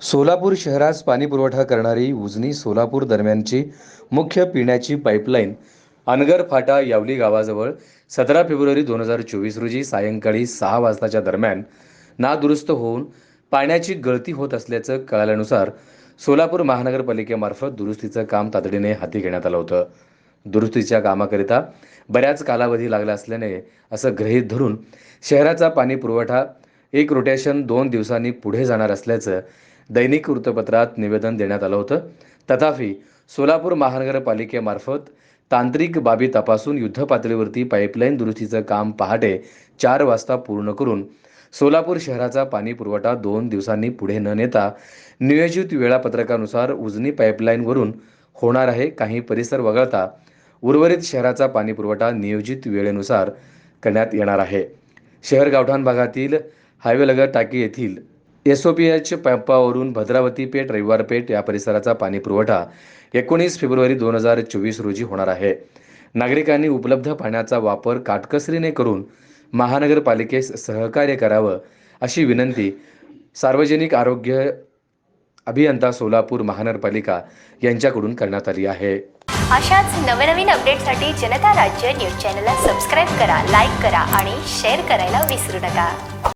सोलापूर शहरास पाणी पुरवठा करणारी उजनी सोलापूर दरम्यानची मुख्य पिण्याची पाईपलाईन अनगर फाटा यावली गावाजवळ सतरा फेब्रुवारी दोन हजार चोवीस रोजी सायंकाळी सहा वाजताच्या दरम्यान नादुरुस्त होऊन पाण्याची गळती होत असल्याचं कळाल्यानुसार सोलापूर महानगरपालिकेमार्फत दुरुस्तीचं काम तातडीने हाती घेण्यात आलं होतं. दुरुस्तीच्या कामाकरिता बऱ्याच कालावधी लागला असल्याने असं गृहीत धरून शहराचा पाणी पुरवठा एक रोटेशन दोन दिवसांनी पुढे जाणार असल्याचं दैनिक वृत्तपत्रात निवेदन देण्यात आलं होतं. तथापि सोलापूर महानगरपालिकेमार्फत तांत्रिक बाबी तपासून युद्धपातळीवरती पाईपलाईन दुरुस्तीचं काम पहाटे चार वाजता पूर्ण करून सोलापूर शहराचा पाणी पुरवठा दोन दिवसांनी पुढे न नेता नियोजित वेळापत्रकानुसार उजनी पाईपलाईनवरून होणार आहे काही परिसर वगळता उर्वरित शहराचा पाणी पुरवठा नियोजित वेळेनुसार करण्यात येणार आहे. शहर गावठाण भागातील हायवेलगत टाकी येथील एस ओ पी एच पंपावरून भद्रावती पेठ रविवार पेठ या परिसराचा पाणी पुरवठा एकोणीस फेब्रुवारी दोन हजार चोवीस रोजी होणार आहे. नागरिकांनी उपलब्ध पाण्याचा वापर काटकसरीने करून महानगरपालिकेस सहकार्य करावं अशी विनंती सार्वजनिक आरोग्य अभियंता सोलापूर महानगरपालिका यांच्याकडून करण्यात आली आहे. अशाच नवनवीन अपडेटसाठी जनता राज्य न्यूज चॅनलला सबस्क्राईब करा लाईक करा आणि शेअर करायला विसरू नका.